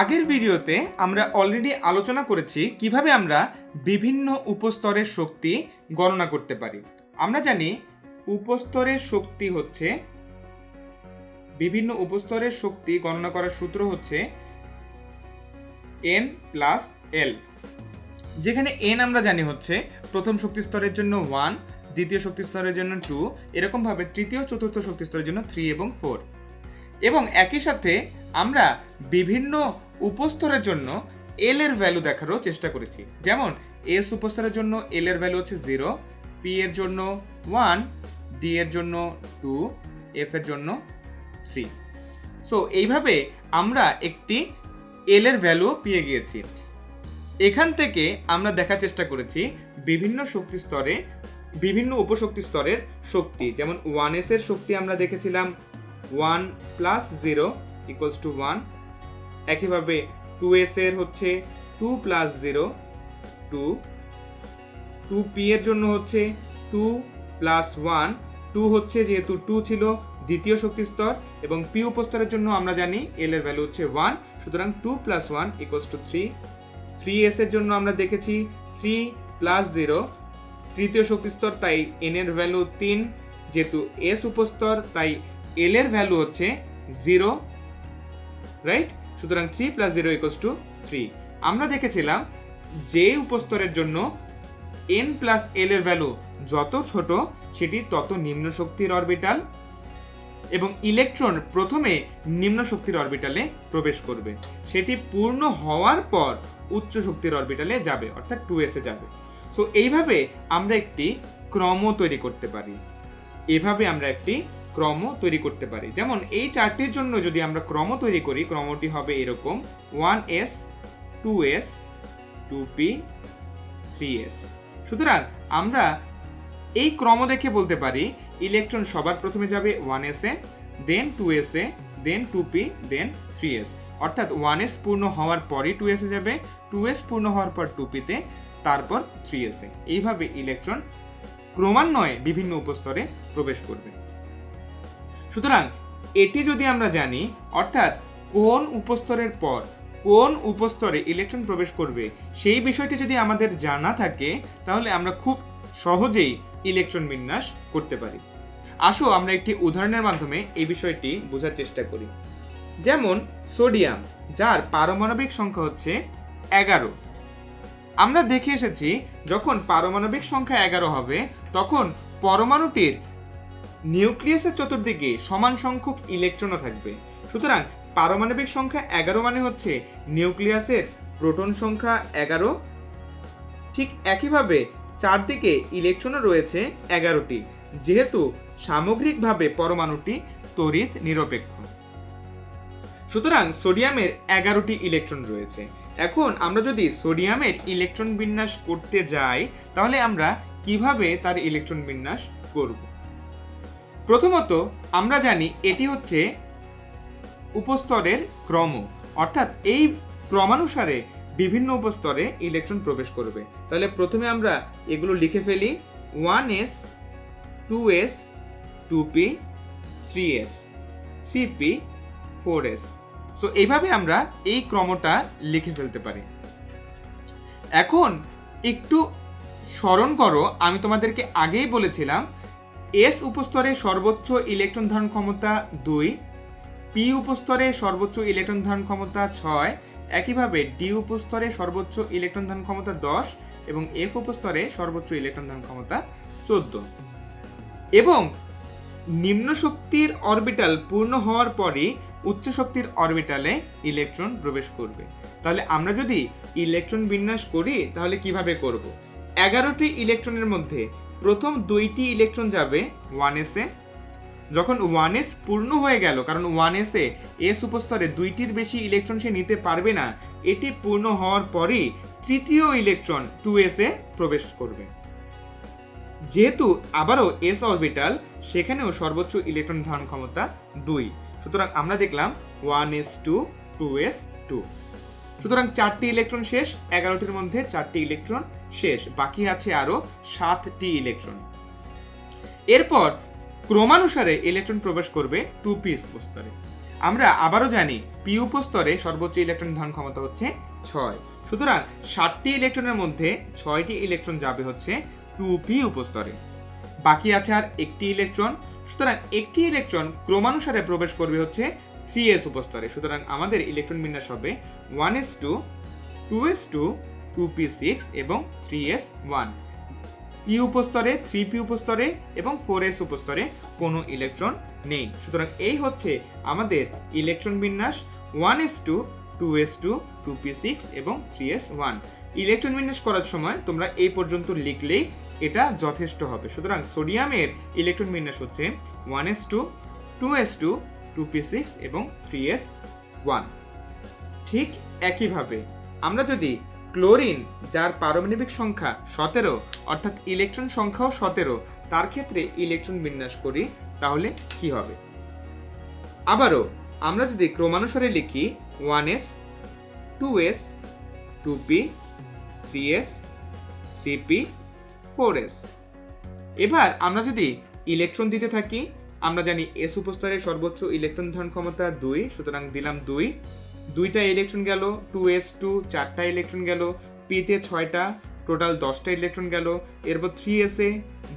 আগের ভিডিওতে আমরা অলরেডি আলোচনা করেছি কীভাবে আমরা বিভিন্ন উপস্তরের শক্তি গণনা করতে পারি। আমরা জানি উপস্তরের শক্তি হচ্ছে, বিভিন্ন উপস্তরের শক্তি গণনা করার সূত্র হচ্ছে এন প্লাস এল যেখানে এন আমরা জানি হচ্ছে প্রথম শক্তি স্তরের জন্য ওয়ান দ্বিতীয় শক্তি স্তরের জন্য টু এরকমভাবে তৃতীয়, চতুর্থ শক্তি স্তরের জন্য থ্রি এবং ফোর এবং একই সাথে আমরা বিভিন্ন উপস্তরের জন্য এল এর ভ্যালু দেখারও চেষ্টা করেছি। যেমন এস উপস্তরের জন্য এল এর ভ্যালু হচ্ছে জিরো পি এর জন্য ওয়ান ডি এর জন্য টু এফ এর জন্য থ্রি সো এইভাবে আমরা একটি এল এর ভ্যালু পেয়ে গিয়েছি। এখান থেকে আমরা দেখার চেষ্টা করেছি বিভিন্ন শক্তি স্তরে, বিভিন্ন উপশক্তি স্তরের শক্তি। যেমন ওয়ান এস এর শক্তি আমরা দেখেছিলাম one plus zero equals to one একইভাবে টু এস এর হচ্ছে two plus zero two two p এর জন্য হচ্ছে টু প্লাস ওয়ান টু হচ্ছে যেহেতু টু ছিল দ্বিতীয় শক্তি স্তর এবং পি উপস্তরের জন্য আমরা জানি এল এর ভ্যালু হচ্ছে ওয়ান সুতরাং two plus one equals to three three s এর জন্য আমরা দেখেছি থ্রি প্লাস জিরো তৃতীয় শক্তি স্তর, তাই এন এর ভ্যালু তিন, যেহেতু এস উপস্তর, তাই এল এর ভ্যালু হচ্ছে জিরো রাইট সুতরাং three plus zero equals to three আমরা দেখেছিলাম যে উপস্তরের জন্য এন প্লাস এল এর ভ্যালু যত ছোট, সেটি তত নিম্ন শক্তির অরবিটাল এবং ইলেকট্রন প্রথমে নিম্ন শক্তির অরবিটালে প্রবেশ করবে। সেটি পূর্ণ হওয়ার পর উচ্চ শক্তির অরবিটালে যাবে, অর্থাৎ টু এসে যাবে। সো এইভাবে আমরা একটি ক্রম তৈরি করতে পারি। এভাবে আমরা একটি ক্রম তৈরি করতে পারি। যেমন এই চারটির জন্য যদি আমরা ক্রম তৈরি করি, ক্রমটি হবে এরকম। One s, two s, two p, three s. সুতরাং আমরা এই ক্রম দেখে বলতে পারি, ইলেকট্রন সবার প্রথমে যাবে ওয়ান এসে, দেন টু এসে, then two p, then three s. অর্থাৎ ওয়ান এস পূর্ণ হওয়ার পরই টু এসে যাবে, টু এস পূর্ণ হওয়ার পর টু পিতে তারপর থ্রি এসে। এইভাবে ইলেকট্রন ক্রমান্বয়ে বিভিন্ন উপস্তরে প্রবেশ করবে। সুতরাং এটি যদি আমরা জানি, অর্থাৎ কোন উপস্তরের পর কোন উপস্তরে ইলেকট্রন প্রবেশ করবে, সেই বিষয়টি যদি আমাদের জানা থাকে, তাহলে আমরা খুব সহজেই ইলেকট্রন বিন্যাস করতে পারি। আসো আমরা একটি উদাহরণের মাধ্যমে এই বিষয়টি বোঝার চেষ্টা করি। যেমন সোডিয়াম, যার পারমাণবিক সংখ্যা হচ্ছে এগারো। আমরা দেখে এসেছি, যখন পারমাণবিক সংখ্যা এগারো হবে, তখন পরমাণুটির নিউক্লিয়াসের চতুর্দিকে সমান সংখ্যক ইলেকট্রনও থাকবে। সুতরাং পারমাণবিক সংখ্যা এগারো মানে হচ্ছে নিউক্লিয়াসের প্রোটন সংখ্যা এগারো। ঠিক একইভাবে চারদিকে ইলেকট্রনও রয়েছে এগারোটি, যেহেতু সামগ্রিকভাবে পরমাণুটি তড়িৎ নিরপেক্ষ। সুতরাং সোডিয়ামের এগারোটি ইলেকট্রন রয়েছে। এখন আমরা যদি সোডিয়ামের ইলেকট্রন বিন্যাস করতে যাই, তাহলে আমরা কীভাবে তার ইলেকট্রন বিন্যাস করব? প্রথমত, আমরা জানি এটি হচ্ছে উপস্তরের ক্রম। অর্থাৎ এই ক্রমানুসারে বিভিন্ন উপস্তরে ইলেকট্রন প্রবেশ করবে। তাহলে প্রথমে আমরা এগুলো লিখে ফেলি। One s, two s, two p, three s, three p, four s. So এইভাবে আমরা এই ক্রমটা লিখে ফেলতে পারি। এখন একটু স্মরণ করো, আমি তোমাদেরকে আগেই বলেছিলাম এস উপস্তরে সর্বোচ্চ ইলেকট্রন ধারণ ক্ষমতা দুই, পি উপস্তরে সর্বোচ্চ ইলেকট্রন ধারণ ক্ষমতা ছয়, একইভাবে ডি উপস্তরে সর্বোচ্চ ইলেকট্রন ধারণ ক্ষমতা দশ এবং এফ উপস্তরে সর্বোচ্চ ইলেকট্রন ধারণ ক্ষমতা চোদ্দ। এবং নিম্ন শক্তির অরবিটাল পূর্ণ হওয়ার পরই উচ্চ শক্তির অরবিটালে ইলেকট্রন প্রবেশ করবে। তাহলে আমরা যদি ইলেকট্রন বিন্যাস করি, তাহলে কীভাবে করব? এগারোটি ইলেকট্রনের মধ্যে প্রথম দুইটি ইলেকট্রন যাবে ওয়ান এসে যখন ওয়ান এস পূর্ণ হয়ে গেল, কারণ ওয়ান এসে এস উপস্তরে দুইটির বেশি ইলেকট্রন সে নিতে পারবে না, এটি পূর্ণ হওয়ার পরই তৃতীয় ইলেকট্রন টু এসে প্রবেশ করবে। যেহেতু আবারও এস অরবিটাল সেখানেও সর্বোচ্চ ইলেকট্রন ধারণ ক্ষমতা দুই। সুতরাং আমরা দেখলাম one s two two s two সুতরাং চারটি ইলেকট্রন শেষ, এগারোটির মধ্যে চারটি ইলেকট্রন শেষ। বাকি আছে আরও সাতটি ইলেকট্রন এরপর ক্রমানুসারে ইলেকট্রন প্রবেশ করবে টু পি স্তরে আমরা আবারও জানি পি উপস্তরে সর্বোচ্চ ইলেকট্রন ধারণ ক্ষমতা হচ্ছে ছয়। সুতরাং ষাটটি ইলেকট্রনের মধ্যে ছয়টি ইলেকট্রন যাবে হচ্ছে টু পি উপস্তরে। বাকি আছে আর একটি ইলেকট্রন সুতরাং একটি ইলেকট্রন ক্রমানুসারে প্রবেশ করবে হচ্ছে থ্রি এস উপস্তরে সুতরাং আমাদের ইলেকট্রন বিন্যাস হবে one s two two s two two p six এবং থ্রি এস ওয়ান পি উপস্তরে থ্রি পি উপস্তরে এবং ফোর এস উপস্তরে কোনো ইলেকট্রন নেই। সুতরাং এই হচ্ছে আমাদের ইলেকট্রন বিন্যাস one s two two s two two p six এবং থ্রি এস ওয়ান ইলেকট্রন বিন্যাস করার সময় তোমরা এই পর্যন্ত লিখলেই এটা যথেষ্ট হবে। সুতরাং সোডিয়ামের ইলেকট্রন বিন্যাস হচ্ছে one s two two s two two p six এবং থ্রি এস ওয়ান ঠিক একইভাবে, আমরা যদি ক্লোরিন, যার পারমাণবিক সংখ্যা সতেরো, অর্থাৎ ইলেকট্রন সংখ্যাও সতেরো, তার ক্ষেত্রে ইলেকট্রন বিন্যাস করি, তাহলে কি হবে? আবারও, আমরা যদি ক্রমানুসারে লিখি one s two s two p three s three p four s এবার আমরা যদি ইলেকট্রন দিতে থাকি আমরা জানি এস উপস্তরের সর্বোচ্চ ইলেকট্রন ধারণ ক্ষমতা দুই, সুতরাং দিলাম দুই। দুইটা ইলেকট্রন গেল, টু এস টু, চারটা ইলেকট্রন গেল, পিতে ছয়টা, টোটাল দশটা ইলেকট্রন গেল, এরপর থ্রি এসে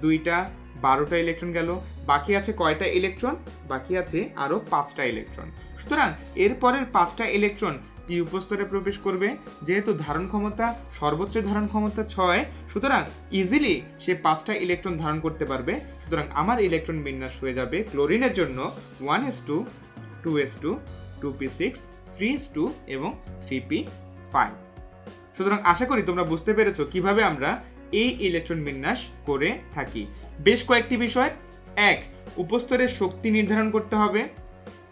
দুইটা, বারোটা ইলেকট্রন গেল, বাকি আছে কয়টা ইলেকট্রন? বাকি আছে আরও পাঁচটা ইলেকট্রন। সুতরাং এরপরের পাঁচটা ইলেকট্রন পি উপস্তরে প্রবেশ করবে? যেহেতু ধারণ ক্ষমতা, সর্বোচ্চ ধারণ ক্ষমতা ছয়, সুতরাং ইজিলি সে পাঁচটা ইলেকট্রন ধারণ করতে পারবে। সুতরাং আমার ইলেকট্রন বিন্যাস হয়ে যাবে ক্লোরিনের জন্য one s two two s two two p six three s two এবং থ্রি পি ফাইভ সুতরাং আশা করি তোমরা বুঝতে পেরেছ কীভাবে আমরা এই ইলেকট্রন বিন্যাস করে থাকি। বেশ কয়েকটি বিষয়। এক, উপস্তরের শক্তি নির্ধারণ করতে হবে।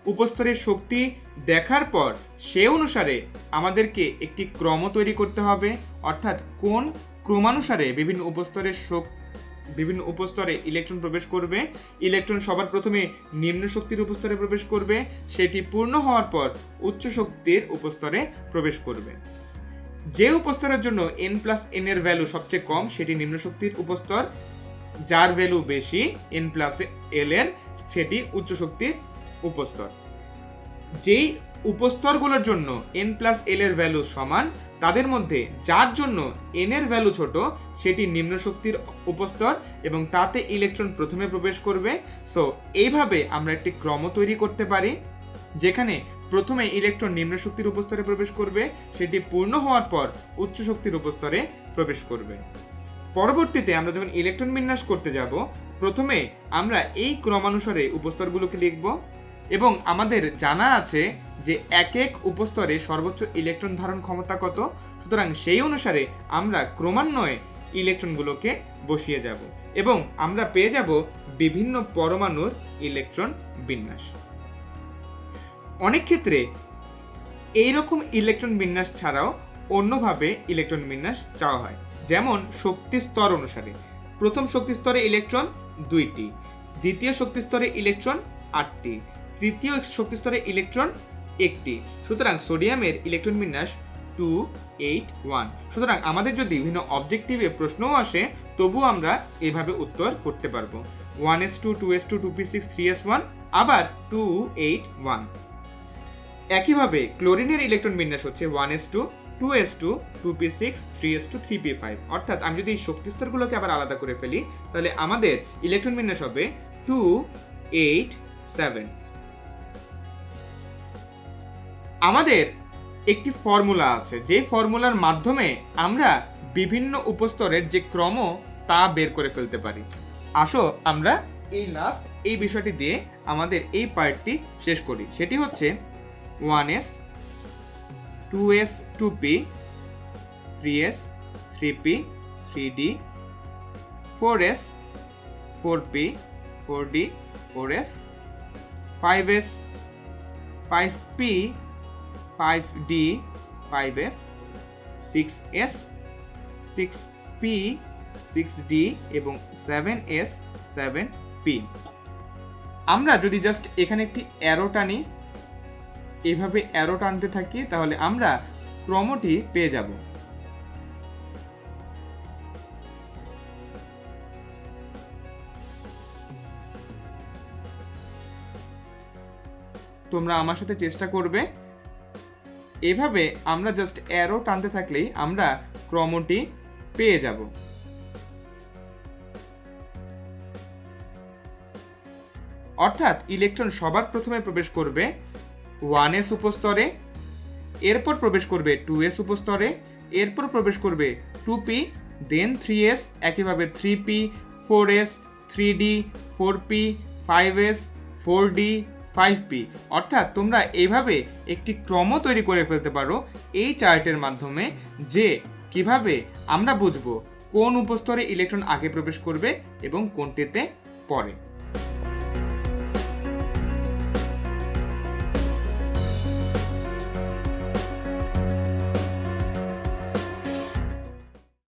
উপস্তরের শক্তি দেখার পর সে অনুসারে আমাদেরকে একটি ক্রম তৈরি করতে হবে, অর্থাৎ কোন ক্রমানুসারে বিভিন্ন উপস্তরের শক, বিভিন্ন উপস্তরে ইলেকট্রন প্রবেশ করবে। ইলেকট্রন সবার প্রথমে নিম্ন শক্তির উপস্তরে প্রবেশ করবে, সেটি পূর্ণ হওয়ার পর উচ্চ শক্তির উপস্তরে প্রবেশ করবে। যে উপস্তরের জন্য এন প্লাস এন এর ভ্যালু সবচেয়ে কম, সেটি নিম্ন শক্তির উপস্তর। যার ভ্যালু বেশি এন প্লাস এল এর, সেটি উচ্চ শক্তির উপস্তর। যেই উপস্তরগুলোর জন্য এন প্লাস এল এর ভ্যালু সমান, তাদের মধ্যে যার জন্য এন এর ভ্যালু ছোট, সেটি নিম্ন শক্তির উপস্তর এবং তাতে ইলেকট্রন প্রথমে প্রবেশ করবে। সো এইভাবে আমরা একটি ক্রম তৈরি করতে পারি, যেখানে প্রথমে ইলেকট্রন নিম্ন শক্তির উপস্তরে প্রবেশ করবে, সেটি পূর্ণ হওয়ার পর উচ্চ শক্তির উপস্তরে প্রবেশ করবে। পরবর্তীতে আমরা যখন ইলেকট্রন বিন্যাস করতে যাব, প্রথমে আমরা এই ক্রমানুসারে উপস্তরগুলোকে লিখব এবং আমাদের জানা আছে যে এক এক উপস্তরে সর্বোচ্চ ইলেকট্রন ধারণ ক্ষমতা কত? সুতরাং সেই অনুসারে আমরা ক্রমান্বয়ে ইলেকট্রনগুলোকে বসিয়ে যাব এবং আমরা পেয়ে যাব বিভিন্ন পরমাণুর ইলেকট্রন বিন্যাস। অনেক ক্ষেত্রে এইরকম ইলেকট্রন বিন্যাস ছাড়াও অন্যভাবে ইলেকট্রন বিন্যাস চাওয়া হয়। যেমন শক্তি স্তর অনুসারে। প্রথম শক্তি স্তরে ইলেকট্রন দুইটি, দ্বিতীয় শক্তি স্তরে ইলেকট্রন আটটি তৃতীয় শক্তি স্তরে ইলেকট্রন একটি। সুতরাং সোডিয়ামের ইলেকট্রন বিন্যাস টু এইট ওয়ান সুতরাং আমাদের যদি বিভিন্ন অবজেক্টিভে প্রশ্নও আসে তবু আমরা এভাবে উত্তর করতে পারব। One s two two s two two p six three s one আবার টু এইট ওয়ান একইভাবে ক্লোরিনের ইলেকট্রন বিন্যাস হচ্ছে one s two two s two two p six three s two three p five অর্থাৎ আমি যদি এই শক্তিস্তরগুলোকে আবার আলাদা করে ফেলি, তাহলে আমাদের ইলেকট্রন বিন্যাস হবে টু এইট সেভেন আমাদের একটি ফর্মুলা আছে, যে ফর্মুলার মাধ্যমে আমরা বিভিন্ন উপস্তরের যে ক্রম তা বের করে ফেলতে পারি। আসো আমরা এই লাস্ট এই বিষয়টি দিয়ে আমাদের এই পার্টটি শেষ করি। সেটি হচ্ছে one s two s two p three s three p three d four s four p four d four f five s five p five d five f six s six p six d এবং seven S seven P আমরা যদি just এখানে একটি arrow টানি এইভাবে arrow টানতে থাকি, তাহলে আমরা ক্রমটি পেয়ে যাব। তোমরা আমার সাথে চেষ্টা করবে এভাবে আমরা জাস্ট অ্যারো টানতে থাকলেই আমরা ক্রমটি পেয়ে যাব। অর্থাৎ ইলেকট্রন সবার প্রথমে প্রবেশ করবে ওয়ান এস উপস্তরে এরপর প্রবেশ করবে টু এস উপস্তরে এরপর প্রবেশ করবে two p then three s একইভাবে three p four s three d four p five s four d five p অর্থাৎ তোমরা এইভাবে একটি ক্রম তৈরি করে ফেলতে পারো এই চার্টের মাধ্যমে যে কীভাবে আমরা বুঝব কোন উপস্তরে ইলেকট্রন আগে প্রবেশ করবে এবং কোনটিতে পরে